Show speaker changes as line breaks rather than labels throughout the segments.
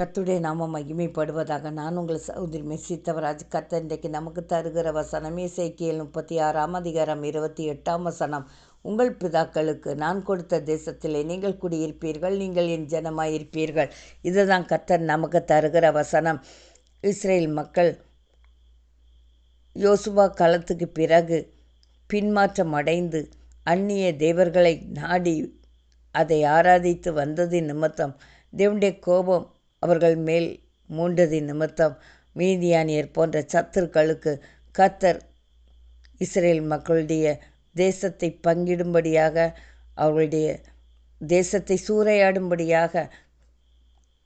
கத்துடைய நாம மகிமைப்படுவதாக நான் உங்கள் சகோதரி மெஸ்ஸித்தவராஜ் கத்த இன்றைக்கு நமக்கு தருகிற வசனம் இசைக்கியல் முப்பத்தி ஆறாம் அதிகாரம் இருபத்தி எட்டாம் வசனம். உங்கள் பிதாக்களுக்கு நான் கொடுத்த தேசத்திலே நீங்கள் குடியிருப்பீர்கள் நீங்கள் என் ஜனமாயிருப்பீர்கள் இதுதான் கத்தர் நமக்கு தருகிற வசனம். இஸ்ரேல் மக்கள் யோசுவா காலத்துக்கு பிறகு பின்மாற்றம் அடைந்து அந்நிய தேவர்களை நாடி அதை ஆராதித்து வந்ததின் நிமித்தம். தேவனுடைய கோபம் அவர்கள் மேல் மூண்டதின் நிமித்தம் மீதியானியர் போன்ற சத்துருக்களுக்கு கத்தர் இஸ்ரேல் மக்களுடைய தேசத்தை பங்கிடும்படியாக அவர்களுடைய தேசத்தை சூறையாடும்படியாக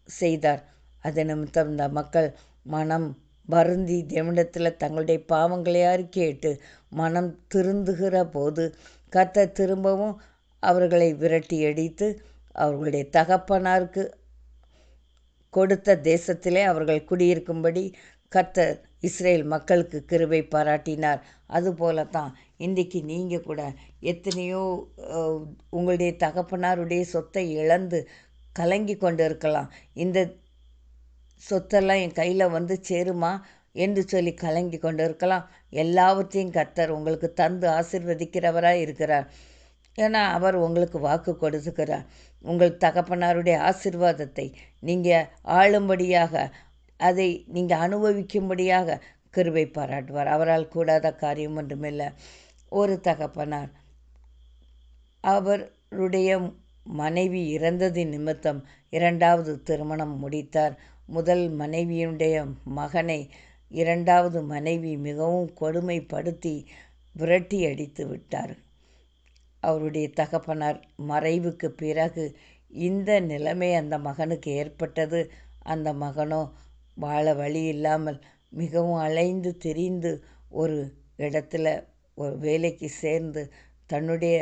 செய்தார். அது நிமித்தம் இந்த மக்கள் மனம் வருந்தி தேவனிடத்தில் தங்களுடைய பாவங்களை அறிக்கையிட்டு மனம் திருந்துகிற போது கத்த திரும்பவும் அவர்களை விரட்டி அடித்து அவர்களுடைய தகப்பனாருக்கு கொடுத்த தேசத்திலே அவர்கள் குடியிருக்கும்படி கர்த்தர் இஸ்ரேல் மக்களுக்கு கிருபை பாராட்டினார். அதுபோல தான் இன்றைக்கி நீங்கள் கூட எத்தனையோ உங்களுடைய தகப்பனாருடைய சொத்தை இழந்து கலங்கி கொண்டு இருக்கலாம் இந்த சொத்தெல்லாம் என் கையில் வந்து சேருமா என்று சொல்லி கலங்கி கொண்டு இருக்கலாம் எல்லாவற்றையும் கர்த்தர் உங்களுக்கு தந்து ஆசிர்வதிக்கிறவராக இருக்கிறார். ஏன்னா அவர் உங்களுக்கு வாக்கு கொடுத்துக்கிறார். உங்கள் தகப்பனாருடைய ஆசிர்வாதத்தை நீங்கள் ஆளும்படியாக அதை நீங்கள் அனுபவிக்கும்படியாக கிருபை பாராட்டுவார். அவரால் கூடாத காரியம் ஒன்றுமில்லை. ஒரு தகப்பனார் அவருடைய மனைவி இறந்தது நிமித்தம் இரண்டாவது திருமணம் முடித்தார். முதல் மனைவியுடைய மகனை இரண்டாவது மனைவி மிகவும் கொடுமைப்படுத்தி விரட்டி அடித்து விட்டார். அவருடைய தகப்பனார் மறைவுக்கு பிறகு இந்த நிலைமை அந்த மகனுக்கு ஏற்பட்டது. அந்த மகனோ வாழ வழி இல்லாமல் மிகவும் அலைந்து திரிந்து ஒரு இடத்துல ஒரு வேலைக்கு சேர்ந்து தன்னுடைய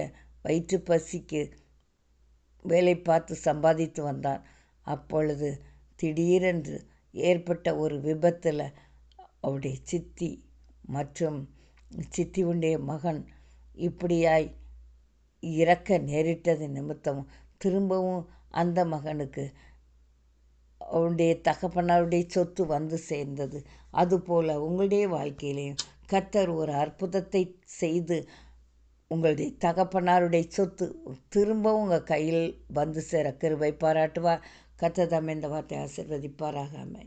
வயிற்று பசிக்கு வேலை பார்த்து சம்பாதித்து வந்தான். அப்பொழுது திடீரென்று ஏற்பட்ட ஒரு விபத்தில் அவருடைய சித்தி மற்றும் சித்தியுடைய மகன் இப்படியாய் இறக்க நேரிட்டது நிமித்தம் திரும்பவும் அந்த மகனுக்கு அவனுடைய தகப்பனாருடைய சொத்து வந்து சேர்ந்தது. அதுபோல் உங்களுடைய வாழ்க்கையிலையும் கத்தர் ஒரு அற்புதத்தை செய்து உங்களுடைய தகப்பனாருடைய சொத்து திரும்பவும் உங்கள் கையில் வந்து சேர கிருபை பாராட்டுவா கத்தர் தம் இந்த வார்த்தை ஆசிர்வதிப்பாராக. அமை